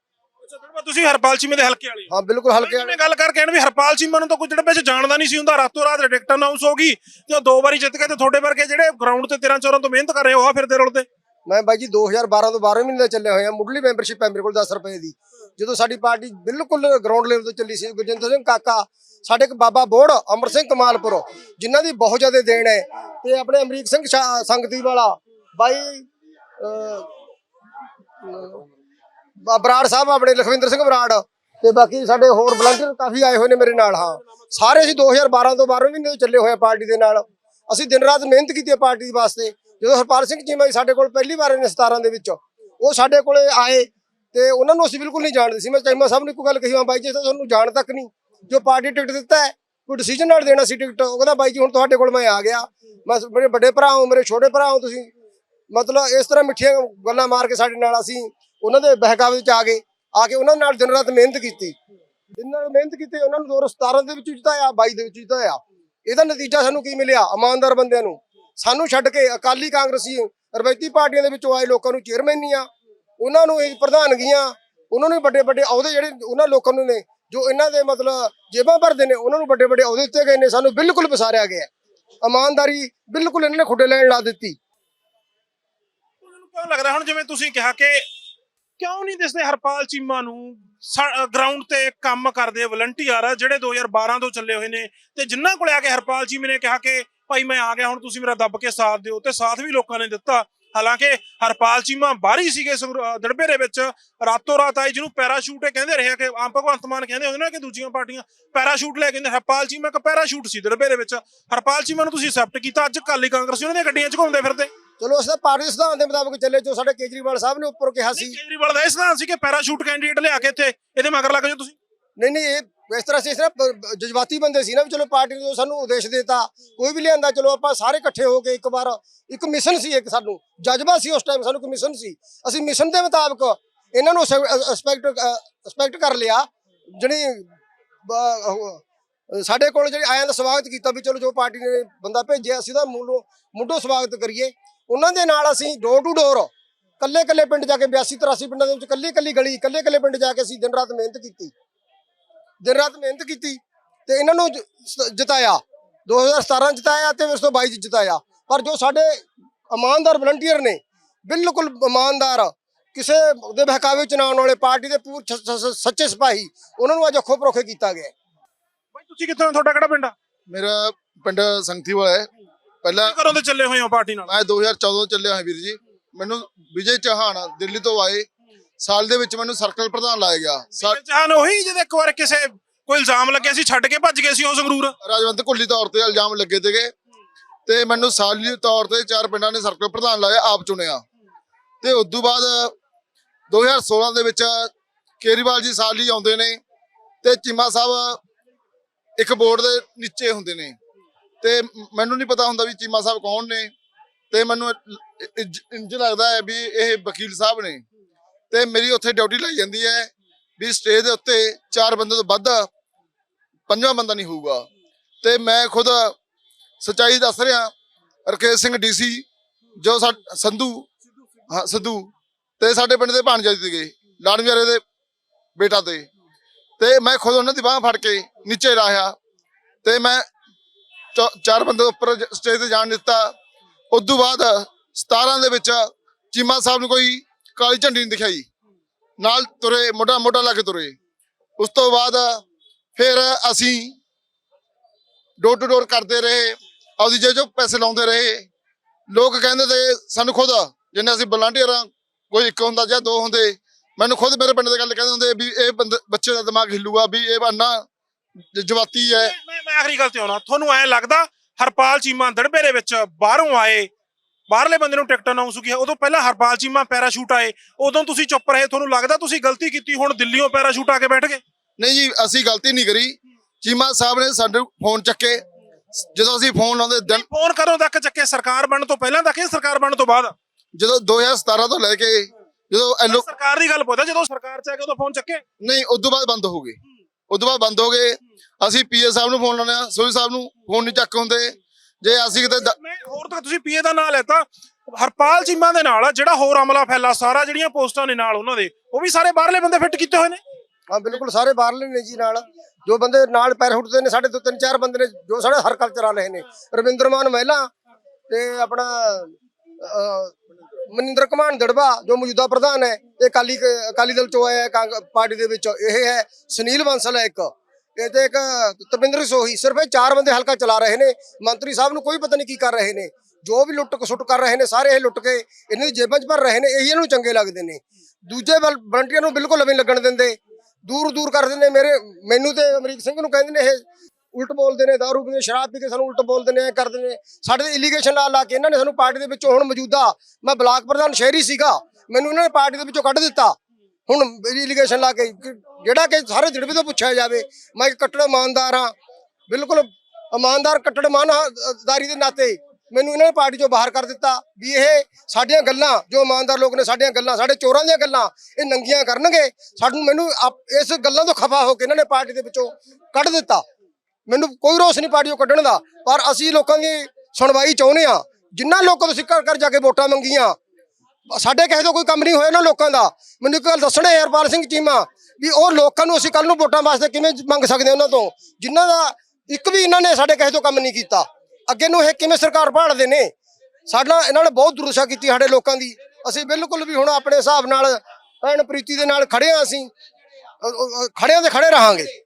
ਅੱਛਾ ਤੁਸੀਂ ਹਰਪਾਲ ਚੀਮੇ ਦੇ ਹਲਕੇ ਵਾਲੇ ਹੋ। ਹਾਂ ਬਿਲਕੁਲ ਹਲਕੇ ਜਿਵੇਂ ਗੱਲ ਕਰ ਕਹਿਣ ਵੀ ਹਰਪਾਲ ਚੀਮਾ ਨੂੰ ਤਾਂ ਕੋਈ ਦੜਬੇ 'ਚ ਜਾਣਦਾ ਨਹੀਂ ਸੀ ਹੁੰਦਾ ਰਾਤੋਂ ਰਾਤ ਟਿਕਟ ਅਨਾਉਂਸ ਹੋ ਗਈ ਤੇ ਉਹ ਦੋ ਵਾਰੀ ਜਿੱਤ ਗਏ ਤੇ ਤੁਹਾਡੇ ਵਰਗੇ ਜਿਹੜੇ ਗਰਾਊਂਡ ਤੇ 13 14 ਤੋਂ ਮਿਹਨਤ ਕਰ ਰਹੇ ਹੋ ਆ ਫਿਰਦੇ ਰੁਲਦੇ ਮੈਂ ਬਾਈ ਜੀ 2012 ਤੋਂ 12 ਮਹੀਨੇ ਦਾ ਚੱਲਿਆ ਹੋਇਆ ਮੁੱਢਲੀ ਮੈਂਬਰਸ਼ਿਪ ਹੈ ਮੇਰੇ ਕੋਲ 10 ਰੁਪਏ ਦੀ। ਜਦੋਂ ਸਾਡੀ ਪਾਰਟੀ ਬਿਲਕੁਲ ਗਰਾਊਂਡ ਲੈਵਲ ਤੋਂ ਚੱਲੀ ਸੀ ਗੁਰਜਿੰਦਰ ਸਿੰਘ ਕਾਕਾ ਸਾਡੇ ਇੱਕ ਬਾਬਾ ਬੋੜ ਅਮਰ ਸਿੰਘ ਕਮਾਲਪੁਰ ਜਿਨ੍ਹਾਂ ਦੀ ਬਹੁਤ ਜ਼ਿਆਦਾ ਦੇਣ ਹੈ ਤੇ ਆਪਣੇ ਅਮਰੀਕ ਸਿੰਘ ਸ਼ਾ- ਸੰਗਤੀ ਵਾਲਾ ਬਾਈ ਅਹ, ਬਰਾੜ ਸਾਹਿਬ ਆਪਣੇ ਲਖਵਿੰਦਰ ਸਿੰਘ ਬਰਾੜ ਤੇ ਬਾਕੀ ਸਾਡੇ ਹੋਰ ਵਲੰਟੀਅਰ ਕਾਫੀ ਆਏ ਹੋਏ ਨੇ ਮੇਰੇ ਨਾਲ, ਹਾਂ। ਸਾਰੇ ਅਸੀਂ 2012 ਤੋਂ 12 ਮਹੀਨੇ ਤੋਂ ਚੱਲੇ ਹੋਏ ਆ ਪਾਰਟੀ ਦੇ ਨਾਲ। ਅਸੀਂ ਦਿਨ ਰਾਤ ਮਿਹਨਤ ਕੀਤੀ ਹੈ ਪਾਰਟੀ ਵਾਸਤੇ। ਜਦੋਂ ਹਰਪਾਲ ਸਿੰਘ ਚੀਮਾ ਜੀ ਸਾਡੇ ਕੋਲ ਪਹਿਲੀ ਵਾਰ ਨੇ 17 ਦੇ ਵਿੱਚ, ਉਹ ਸਾਡੇ ਕੋਲੇ ਆਏ ਤੇ ਉਹਨਾਂ ਨੂੰ ਅਸੀਂ ਬਿਲਕੁਲ ਨਹੀਂ ਜਾਣਦੇ ਸੀ। ਮੈਂ ਚੀਮਾ ਸਾਹਿਬ ਨੂੰ ਇੱਕੋ ਗੱਲ ਕਹੀ, ਹਾਂ ਬਾਈ ਜੀ, ਤੁਹਾਨੂੰ ਜਾਣ ਤੱਕ ਨਹੀਂ। ਜੋ ਪਾਰਟੀ ਟਿਕਟ ਦਿੱਤਾ ਹੈ, ਕੋਈ ਡਿਸੀਜਨ ਨਾਲ ਦੇਣਾ ਸੀ ਟਿਕਟ ਉਹ ਕਹਿੰਦਾ ਬਾਈ ਜੀ ਹੁਣ ਤੁਹਾਡੇ ਕੋਲ ਮੈਂ ਆ ਗਿਆ। ਮੈਂ ਮੇਰੇ ਵੱਡੇ ਭਰਾ ਹੋ, ਮੇਰੇ ਛੋਟੇ ਭਰਾ ਹੋ, ਤੁਸੀਂ ਮਤਲਬ ਇਸ ਤਰ੍ਹਾਂ ਮਿੱਠੀਆਂ ਗੱਲਾਂ ਮਾਰ ਕੇ ਸਾਡੇ ਨਾਲ ਅਸੀਂ ਉਹਨਾਂ ਦੇ ਬਹਿਕਾਵੇ ਵਿੱਚ ਆ ਗਏ, ਆ ਕੇ ਉਹਨਾਂ ਨਾਲ ਦਿਨ ਰਾਤ ਮਿਹਨਤ ਕੀਤੀ। ਦਿਨ ਨਾਲ ਮਿਹਨਤ ਕੀਤੀ, ਉਹਨਾਂ ਨੂੰ 2017 ਦੇ ਵਿੱਚ ਜਿਤਾਇਆ 22 ਦੇ ਵਿੱਚ ਜਿਤਾਇਆ। ਇਹਦਾ ਨਤੀਜਾ ਸਾਨੂੰ ਕੀ ਮਿਲਿਆ? ਇਮਾਨਦਾਰ ਬੰਦਿਆਂ ਨੂੰ। ਸਾਨੂੰ ਛੱਡ ਕੇ ਅਕਾਲੀ ਕਾਂਗਰਸੀ, ਰਵਾਇਤੀ ਪਾਰਟੀਆਂ ਦੇ ਵਿੱਚੋਂ ਆਏ ਲੋਕਾਂ ਨੂੰ ਚੇਅਰਮੈਨੀਆਂ ਉਹਨਾਂ ਨੂੰ ਇਹ ਪ੍ਰਧਾਨਗੀਆਂ, ਉਹਨਾਂ ਨੂੰ ਵੱਡੇ ਵੱਡੇ ਅਹੁਦੇ ਜਿਹੜੇ ਉਹਨਾਂ ਲੋਕਾਂ ਨੂੰ ਨੇ, ਜੋ ਇਹਨਾਂ ਦੇ ਮਤਲਬ ਜੇਬਾਂ ਭਰਦੇ ਨੇ, ਉਹਨਾਂ ਨੂੰ ਵੱਡੇ ਵੱਡੇ ਅਹੁਦੇ ਦਿੱਤੇ ਗਏ ਨੇ। ਸਾਨੂੰ ਬਿਲਕੁਲ ਵਿਸਾਰਿਆ ਗਿਆ। ਇਮਾਨਦਾਰੀ ਬਿਲਕੁਲ ਇਹਨਾਂ ਨੇ ਖੁੱਡੇ ਲੈਣ ਲਾ ਦਿੱਤੀ। ਕਿਉਂ ਲੱਗਦਾ ਹੁਣ ਜਿਵੇਂ ਤੁਸੀਂ ਕਿਹਾ ਕਿ ਕਿਉਂ ਨਹੀਂ ਦਿਸਦੇ ਹਰਪਾਲ ਚੀਮਾ ਨੂੰ? ਗਰਾਊਂਡ ਤੇ ਕੰਮ ਕਰਦੇ ਵਲੰਟੀਅਰ ਜਿਹੜੇ 2012 ਤੋਂ ਚੱਲੇ ਹੋਏ ਨੇ ਤੇ ਜਿਨ੍ਹਾਂ ਕੋਲੇ ਆ ਕੇ ਹਰਪਾਲ ਚੀਮੇ ਨੇ ਕਿਹਾ ਕਿ ਭਾਈ ਮੈਂ ਆ ਗਿਆ, ਹੁਣ ਤੁਸੀਂ ਮੇਰਾ ਦੱਬ ਕੇ ਸਾਥ ਦਿਓ ਤੇ ਸਾਥ ਵੀ ਲੋਕਾਂ ਨੇ ਦਿੱਤਾ। ਹਾਲਾਂਕਿ ਹਰਪਾਲ ਚੀਮਾ ਬਾਹਰੀ ਸੀਗੇ ਸੰਗਰੂ- ਦੜਬੇ ਦੇ ਵਿੱਚ। ਰਾਤੋਂ ਰਾਤ ਆਈ ਜਿਹਨੂੰ ਪੈਰਾਸ਼ੂਟ ਇਹ ਕਹਿੰਦੇ ਰਹੇ ਆ ਕਿ ਆਮ ਭਗਵੰਤ ਮਾਨ ਕਹਿੰਦੇ ਹੁੰਦੇ ਨਾ ਕਿ ਦੂਜੀਆਂ ਪਾਰਟੀਆਂ ਪੈਰਾਸ਼ੂਟ ਲੈ ਕੇ ਹਰਪਾਲ ਚੀਮਾ ਇੱਕ ਪੈਰਾਸ਼ੂਟ ਸੀ ਦੜਬੇ ਦੇ ਵਿੱਚ। ਹਰਪਾਲ ਚੀਮਾ ਨੂੰ ਤੁਸੀਂ ਐਕਸੈਪਟ ਕੀਤਾ, ਅੱਜ ਕਾਲੀ ਕਾਂਗਰਸੀ ਉਹਨਾਂ ਦੀਆਂ ਗੱਡੀਆਂ 'ਚ ਘੁੰਮਦੇ ਫਿਰਦੇ। ਚਲੋ ਅਸੀਂ ਤਾਂ ਪਾਰਟੀ ਦੇ ਸਿਧਾਂਤ ਦੇ ਮੁਤਾਬਕ ਚੱਲੇ ਜੋ ਸਾਡੇ ਕੇਜਰੀਵਾਲ ਸਾਹਿਬ ਨੇ ਉੱਪਰ ਕਿਹਾ ਸੀ। ਕੇਜਰੀਵਾਲ ਦਾ ਇਸ ਨਾਲ ਸੀ ਕਿ ਪੈਰਾਸ਼ੂਟ ਕੈਂਡੀਡੇਟ ਲਿਆ ਕੇ ਇੱਥੇ ਇਹਦੇ ਮਗਰ ਲੱਗ ਜਾਓ ਤੁਸੀਂ। ਨਹੀਂ ਨਹੀਂ ਇਹ ਇਸ ਤਰ੍ਹਾਂ ਸੀ ਇਸ ਤਰ੍ਹਾਂ ਜਜ਼ਬਾਤੀ ਬੰਦੇ ਸੀ ਨਾ ਵੀ ਚਲੋ ਪਾਰਟੀ ਨੇ ਸਾਨੂੰ ਉਦੇਸ਼ ਦਿੱਤਾ ਕੋਈ ਵੀ ਲਿਆਂਦਾ ਚਲੋ ਆਪਾਂ ਸਾਰੇ ਇਕੱਠੇ ਹੋ ਕੇ ਇੱਕ ਵਾਰ ਇੱਕ ਮਿਸ਼ਨ ਸੀ ਇੱਕ ਸਾਨੂੰ ਜਜ਼ਬਾ ਸੀ ਉਸ ਟਾਈਮ ਸਾਨੂੰ ਇੱਕ ਮਿਸ਼ਨ ਸੀ। ਅਸੀਂ ਮਿਸ਼ਨ ਦੇ ਮੁਤਾਬਕ ਇਹਨਾਂ ਨੂੰ ਐਸਪੈਕਟ ਐਸਪੈਕਟ ਕਰ ਲਿਆ ਜਿਹੜੀ ਸਾਡੇ ਕੋਲ ਜਿਹੜੀ ਆਇਆਂ ਦਾ ਸਵਾਗਤ ਕੀਤਾ ਵੀ ਚਲੋ ਜੋ ਪਾਰਟੀ ਨੇ ਬੰਦਾ ਭੇਜਿਆ ਅਸੀਂ ਤਾਂ ਮੁੱਢੋਂ ਮੁੱਢੋਂ ਸਵਾਗਤ ਕਰੀਏ। ਉਹਨਾਂ ਦੇ ਨਾਲ ਅਸੀਂ ਡੋਰ ਟੂ ਡੋਰ ਕੱਲੇ ਕੱਲੇ ਪਿੰਡ ਜਾ ਕੇ 82 83 ਪਿੰਡਾਂ ਦੇ ਵਿੱਚ ਕੱਲੀ ਕੱਲੀ ਗਲੀ ਕੱਲੇ ਕੱਲੇ ਪਿੰਡ ਜਾ ਕੇ ਅਸੀਂ ਦਿਨ ਰਾਤ ਮਿਹਨਤ ਕੀਤੀ। ਦਿਨ ਰਾਤ ਮਿਹਨਤ ਕੀਤੀ ਤੇ ਇਹਨਾਂ ਨੂੰ ਜਿਤਾਇਆ। 2017 ਜਿਤਾਇਆ ਤੇ ਉਸ ਤੋਂ 22 ਚ ਜਿਤਾਇਆ। ਪਰ ਜੋ ਸਾਡੇ ਇਮਾਨਦਾਰ ਵਲੰਟੀਅਰ ਨੇ ਬਿਲਕੁਲ ਇਮਾਨਦਾਰ ਕਿਸੇ ਦੇ ਬਹਿਕਾਵੇ ਚ ਨਾ ਆਉਣ ਵਾਲੇ ਪਾਰਟੀ ਦੇ ਪੂਰ ਸੱਚੇ ਸਿਪਾਹੀ ਉਹਨਾਂ ਨੂੰ ਅੱਜ ਅੱਖੋਂ ਪਰੋਖੇ ਕੀਤਾ ਗਿਆ। ਹੈ। ਬਾਈ ਤੁਸੀਂ ਕਿੱਥੋਂ? ਤੁਹਾਡਾ ਕਿਹੜਾ ਪਿੰਡ ਆ? ਮੇਰਾ ਪਿੰਡ ਸੰਗਤੀ ਵਾਲਾ ਹੈ। ਪਹਿਲਾਂ ਘਰੋਂ ਤੇ ਚੱਲੇ ਹੋਏ ਹੋ ਪਾਰਟੀ ਨਾਲ? ਮੈਂ 2014 ਤੋਂ ਚੱਲਿਆ ਹਾਂ ਵੀਰ ਜੀ। ਮੈਨੂੰ ਵਿਜੇ ਚੌਹਾਨ ਦਿੱਲੀ ਤੋਂ ਆਏ। ਸਾਲ ਦੇ ਵਿੱਚ ਮੈਨੂੰ ਸਰਕਲ ਪ੍ਰਧਾਨ ਲਾਇਆ ਗਿਆ। ਸਾ- ਚਾਹਨ ਉਹੀ ਜਿਹਦੇ ਇੱਕ ਵਾਰ ਕਿਸੇ ਕੋਈ ਇਲਜ਼ਾਮ ਲੱਗਿਆ ਸੀ ਛੱਡ ਕੇ ਭੱਜ ਗਏ ਸੀ ਉਹ ਸੰਗਰੂਰ? ਰਾਜਵੰਤ ਘੁੱਲੀ ਤੌਰ ਤੇ ਇਲਜ਼ਾਮ ਲੱਗੇ ਤੇਗੇ ਤੇ ਮੈਨੂੰ ਸਾਲੀ ਤੌਰ ਤੇ ਚਾਰ ਪਿੰਡਾਂ ਨੇ ਸਰਕਲ ਪ੍ਰਧਾਨ ਲਾਇਆ ਆਪ ਚੁਣਿਆ। ਤੇ ਉਸ ਤੋਂ ਬਾਅਦ 2016 ਦੇ ਵਿੱਚ ਕੇਰੀਵਾਲ ਜੀ ਸਾਲੀ ਆਉਂਦੇ ਨੇ ਤੇ ਚੀਮਾ ਸਾਹਿਬ ਇੱਕ ਬੋਰਡ ਦੇ ਨੀਚੇ ਹੁੰਦੇ ਨੇ। ਤੇ ਮੈਨੂੰ ਨਹੀਂ ਪਤਾ ਹੁੰਦਾ ਵੀ ਚੀਮਾ ਸਾਹਿਬ ਕੌਣ ਨੇ। ਤੇ ਮੈਨੂੰ ਇ- ਇੰਜ ਲੱਗਦਾ ਹੈ ਵੀ ਇਹ ਵਕੀਲ ਸਾਹਿਬ ਨੇ। ਤੇ ਮੇਰੀ ਉੱਥੇ ਡਿਊਟੀ ਲਾਈ ਜਾਂਦੀ ਹੈ ਵੀ ਸਟੇਜ ਦੇ ਉੱਤੇ ਚਾਰ ਬੰਦੇ ਤੋਂ ਵੱਧ ਪੰਜਵਾਂ ਬੰਦਾ ਨਹੀਂ ਹੋਊਗਾ। ਤੇ ਮੈਂ ਖੁਦ ਸਚਾਈ ਦੱਸ ਰਿਹਾ, ਰਕੇਸ਼ ਸਿੰਘ ਡੀਸੀ, ਜੋ ਸਾ- ਸੰਧੂ, ਹਾਂ, ਸੰਧੂ, ਤੇ ਸਾਡੇ ਪਿੰਡ ਦੇ ਭਾਣਜਾ ਜੀ ਸੀਗੇ ਲਾਣਵਿਆਰੇ ਦੇ ਬੇਟਾ ਤੇ। ਤੇ ਮੈਂ ਖੁਦ ਉਹਨਾਂ ਦੀ ਬਾਹ ਫੜ ਕੇ ਨੀਚੇ ਰਾਹਿਆ ਤੇ ਮੈਂ ਚਾਰ ਬੰਦੇ ਉੱਪਰ ਜ- ਸਟੇਜ ਤੇ ਜਾਣ ਦਿੱਤਾ। ਉਸ ਤੋਂ ਬਾਅਦ 17 ਦੇ ਵਿੱਚ ਚੀਮਾ ਸਾਹਿਬ ਨੂੰ ਕੋਈ ਕਾਲੀ ਝੰਡੀ ਨਹੀਂ ਦਿਖਾਈ। ਨਾਲ ਤੁਰੇ, ਮੋਢਾ ਮੋਢਾ ਲਾ ਕੇ ਤੁਰੇ। ਉਸ ਤੋਂ ਬਾਅਦ ਫਿਰ ਅਸੀਂ ਡੋਰ ਟੂ ਡੋਰ ਕਰਦੇ ਰਹੇ, ਆਪਦੀ ਜੇ ਜੋ ਪੈਸੇ ਲਾਉਂਦੇ ਰਹੇ। ਲੋਕ ਕਹਿੰਦੇ ਤੇ ਸਾਨੂੰ ਖੁਦ, ਜਿੰਨੇ ਅਸੀਂ ਵਲੰਟੀਅਰ ਆ ਕੋਈ ਇੱਕ ਹੁੰਦਾ ਜਾਂ ਦੋ ਹੁੰਦੇ। ਮੈਨੂੰ ਖੁਦ ਮੇਰੇ ਪਿੰਡ ਦੇ ਗੱਲ ਕਹਿੰਦੇ ਹੁੰਦੇ ਵੀ ਇਹ ਬੰਦੇ ਬੱਚੇ ਦਾ ਦਿਮਾਗ ਹਿੱਲੂਗਾ ਵੀ ਇਹ ਬੰਨਾ ਜਵਾਤੀ ਹੈ। ਮੈਂ ਮੈਂ ਆਖਰੀ ਗੱਲ ਤੇ ਆਉਣਾ। ਤੁਹਾਨੂੰ ਐ ਲੱਗਦਾ ਹਰਪਾਲ ਚੀਮਾ ਦੜਬੇ ਦੇ ਵਿੱਚ ਬਾਹਰੋਂ ਆਏ ਬਾਹਰਲੇ ਬੰਦੇ ਨੂੰ ਟਿਕਟ ਅਨਾਉਂਸ ਕੀ ਉਦੋਂ ਪਹਿਲਾਂ ਹਰਪਾਲ ਚੀਮਾ ਪੈਰਾਸ਼ੂਟ ਆਏ ਉਦੋਂ ਤੁਸੀਂ ਚੁੱਪ ਰਹੇ। ਤੁਹਾਨੂੰ ਲੱਗਦਾ ਤੁਸੀਂ ਗਲਤੀ ਕੀਤੀ ਹੁਣ ਦਿੱਲੀੋਂ ਪੈਰਾਸ਼ੂਟ ਆ ਕੇ ਬੈਠ ਗਏ? ਨਹੀਂ ਜੀ ਅਸੀਂ ਗਲਤੀ ਨਹੀਂ ਕਰੀ। ਚੀਮਾ ਸਾਹਿਬ ਨੇ ਸਾਡੇ ਫੋਨ ਚੱਕੇ। ਜਦੋਂ ਅਸੀਂ ਫੋਨ ਲਾਉਂਦੇ ਦਿਨ ਫੋਨ ਕਦੋਂ ਤੱਕ ਚੱਕੇ? ਸਰਕਾਰ ਬਣਨ ਤੋਂ ਪਹਿਲਾਂ ਤੱਕ ਇਹ ਸਰਕਾਰ ਬਣਨ ਤੋਂ ਬਾਅਦ? ਜਦੋਂ 2017 ਤੋਂ ਲੈ ਕੇ ਜਦੋਂ ਐਲੋ ਸਰਕਾਰ ਦੀ ਗੱਲ ਪੁੱਛਦਾ ਜਦੋਂ ਸਰਕਾਰ ਚ ਆ ਕੇ ਉਦੋਂ ਫੋਨ ਚੱਕੇ? ਨਹੀਂ ਉਸ ਤੋਂ ਬਾਅਦ ਬੰਦ ਹੋ ਗਏ। ਉਸ ਤੋਂ ਬਾਅਦ ਬੰਦ ਹੋ ਗਏ। ਅਸੀਂ ਪੀਏ ਸਾਹਿਬ ਨੂੰ ਫੋਨ ਲਾਉਂਦੇ ਆ ਸੋਈ ਸਾਹਿਬ ਨੂੰ ਫੋਨ ਨਹੀਂ ਚੱਕ ਹੁੰਦੇ ਜੇ ਅਸੀਂ ਕਿਤੇ ਮੈਂ ਹੋਰ ਤਾਂ ਤੁਸੀਂ ਪੀਏ ਦਾ ਨਾਂ ਲੈਤਾ। ਹਰਪਾਲ ਚੀਮਾ ਦੇ ਨਾਲ ਜਿਹੜਾ ਹੋਰ ਅਮਲਾ ਫੈਲਾ ਸਾਰਾ ਜਿਹੜੀਆਂ ਪੋਸਟਾਂ ਨੇ ਨਾਲ ਉਹਨਾਂ ਦੇ ਉਹ ਵੀ ਸਾਰੇ ਬਾਹਰਲੇ ਬੰਦੇ ਫਿੱਟ ਕੀਤੇ ਹੋਏ ਨੇ? ਹਾਂ ਬਿਲਕੁਲ ਸਾਰੇ ਬਾਹਰਲੇ ਨੇ ਜੀ ਨਾਲ। ਜੋ ਬੰਦੇ ਨਾਲ ਪੈਰ ਹੁੱਟਦੇ ਨੇ ਸਾਡੇ ਤੋਂ ਤਿੰਨ ਚਾਰ ਬੰਦੇ ਨੇ ਜੋ ਸਾਡੇ ਹਰ ਕਲਚਰ ਵਾਲੇ ਨੇ। ਰਵਿੰਦਰ ਮਾਨ ਮਹਿਲਾ ਤੇ ਆਪਣਾ ਮਨਿੰਦਰ ਕੁਮਾਰ ਦੜਵਾ ਜੋ ਮੌਜੂਦਾ ਪ੍ਰਧਾਨ ਹੈ, ਇਹ ਅਕਾਲੀ ਅਕਾਲੀ ਦਲ ਚੋਂ ਆਇਆ ਹੈ, ਕਾਂਗ- ਪਾਰਟੀ ਦੇ ਵਿੱਚ। ਇਹ ਹੈ ਸੁਨੀਲ ਬੰਸਲ ਹੈ ਇੱਕ। ਇਹ ਤੇ ਇੱਕ ਤਪਿੰਦਰ ਸੋਹੀ, ਸਿਰਫ ਇਹ ਚਾਰ ਬੰਦੇ ਹਲਕਾ ਚਲਾ ਰਹੇ ਨੇ। ਮੰਤਰੀ ਸਾਹਿਬ ਨੂੰ ਕੋਈ ਪਤਾ ਨਹੀਂ ਕੀ ਕਰ ਰਹੇ ਨੇ। ਜੋ ਵੀ ਲੁੱਟ ਖਸੁੱਟ ਕਰ ਰਹੇ ਨੇ, ਸਾਰੇ ਇਹ ਲੁੱਟ ਕੇ ਇਹਨਾਂ ਦੀ ਜੇਬਾਂ 'ਚ ਭਰ ਰਹੇ ਨੇ, ਇਹੀ ਇਹਨੂੰ ਚੰਗੇ ਲੱਗਦੇ ਨੇ। ਦੂਜੇ ਵਲੰਟੀਅਰ ਨੂੰ ਬਿਲਕੁਲ ਨਹੀਂ ਲੱਗਣ ਦਿੰਦੇ। ਦੂਰ ਦੂਰ ਕਰ ਦਿੰਦੇ। ਮੇਰੇ, ਮੈਨੂੰ ਤੇ ਅਮਰੀਕ ਸਿੰਘ ਨੂੰ ਕਹਿੰਦੇ ਨੇ ਇਹ ਉਲਟ ਬੋਲਦੇ ਨੇ, ਦਾਰੂ ਪੀਂਦੇ ਸ਼ਰਾਬ ਪੀ ਕੇ ਸਾਨੂੰ ਉਲਟ ਬੋਲਦੇ ਨੇ, ਐ ਕਰਦੇ ਨੇ। ਸਾਡੇ ਤੇ ਇਲੀਗੇਸ਼ਨ ਲਾ ਲਾ ਕੇ ਇਹਨਾਂ ਨੇ ਸਾਨੂੰ ਪਾਰਟੀ ਦੇ ਵਿੱਚੋਂ ਹੁਣ ਮੌਜੂਦਾ, ਮੈਂ ਬਲਾਕ ਪ੍ਰਧਾਨ ਸ਼ਹਿਰੀ ਸੀਗਾ, ਮੈਨੂੰ ਇਹਨਾਂ ਨੇ ਪਾਰਟੀ ਦੇ ਵਿੱਚੋਂ ਕੱਢ ਦਿੱਤਾ। ਹੁਣ ਇਲੀਗੇਸ਼ਨ ਲਾ ਕੇ, ਜਿਹੜਾ ਕਿ ਸਾਰੇ ਜਿਹੜੇ ਤੋਂ ਪੁੱਛਿਆ ਜਾਵੇ, ਮੈਂ ਇੱਕ ਕੱਟੜ ਇਮਾਨਦਾਰ ਹਾਂ, ਬਿਲਕੁਲ ਇਮਾਨਦਾਰ ਕੱਟੜ ਇਮਾਨਦਾਰੀ ਦੇ ਨਾਤੇ ਮੈਨੂੰ ਇਹਨਾਂ ਨੇ ਪਾਰਟੀ ਚੋਂ ਬਾਹਰ ਕਰ ਦਿੱਤਾ। ਵੀ ਇਹ ਸਾਡੀਆਂ ਗੱਲਾਂ, ਜੋ ਇਮਾਨਦਾਰ ਲੋਕ ਨੇ ਸਾਡੀਆਂ ਗੱਲਾਂ, ਸਾਡੇ ਚੋਰਾਂ ਦੀਆਂ ਗੱਲਾਂ, ਇਹ ਨੰਗੀਆਂ ਕਰਨਗੇ। ਸਾਨੂੰ ਮੈਨੂੰ ਆਪ- ਇਸ ਗੱਲਾਂ ਤੋਂ ਖਫਾ ਹੋ ਕੇ ਇਹਨਾਂ ਨੇ ਪਾਰਟੀ ਦੇ ਵਿੱਚੋਂ ਕੱਢ ਦਿੱਤਾ। ਮੈਨੂੰ ਕੋਈ ਰੋਸ ਨਹੀਂ ਪਾਰਟੀ ਉਹ ਕੱਢਣ ਦਾ, ਪਰ ਅਸੀਂ ਲੋਕਾਂ ਦੀ ਸੁਣਵਾਈ ਚਾਹੁੰਦੇ ਆ ਜਿੰਨਾ ਲੋਕਾਂ ਤੁਸੀਂ ਘਰ ਘਰ ਜਾ ਕੇ ਵੋਟਾਂ ਮੰਗੀਆਂ, ਸਾਡੇ ਕਿਸੇ ਤੋਂ ਕੋਈ ਕੰਮ ਨਹੀਂ ਹੋਇਆ ਨਾ ਲੋਕਾਂ ਦਾ। ਮੈਨੂੰ ਇੱਕ ਗੱਲ ਦੱਸਣਾ, ਹਰਪਾਲ ਸਿੰਘ ਚੀਮਾ, ਵੀ ਉਹ ਲੋਕਾਂ ਨੂੰ ਅਸੀਂ ਕੱਲ ਨੂੰ ਵੋਟਾਂ ਵਾਸਤੇ ਕਿਵੇਂ ਮੰਗ ਸਕਦੇ ਉਹਨਾਂ ਤੋਂ? ਜਿਨ੍ਹਾਂ ਦਾ ਇੱਕ ਵੀ ਇਹਨਾਂ ਨੇ ਸਾਡੇ ਕਿਸੇ ਤੋਂ ਕੰਮ ਨਹੀਂ ਕੀਤਾ। ਅੱਗੇ ਨੂੰ ਇਹ ਕਿਵੇਂ ਸਰਕਾਰ ਭਾਲਦੇ ਨੇ? ਸਾਡਾ ਇਹਨਾਂ ਨੇ ਬਹੁਤ ਦੁਰਦਸ਼ਾ ਕੀਤੀ ਸਾਡੇ ਲੋਕਾਂ ਦੀ। ਅਸੀਂ ਬਿਲਕੁਲ ਵੀ ਹੁਣ ਆਪਣੇ ਹਿਸਾਬ ਨਾਲ ਭੈਣ ਪ੍ਰੀਤੀ ਦੇ ਨਾਲ ਖੜੇ ਆ ਅਸੀਂ। ਅ- ਅ- ਖੜਿਆਂ ਤੇ ਖੜੇ ਰਹਾਂਗੇ।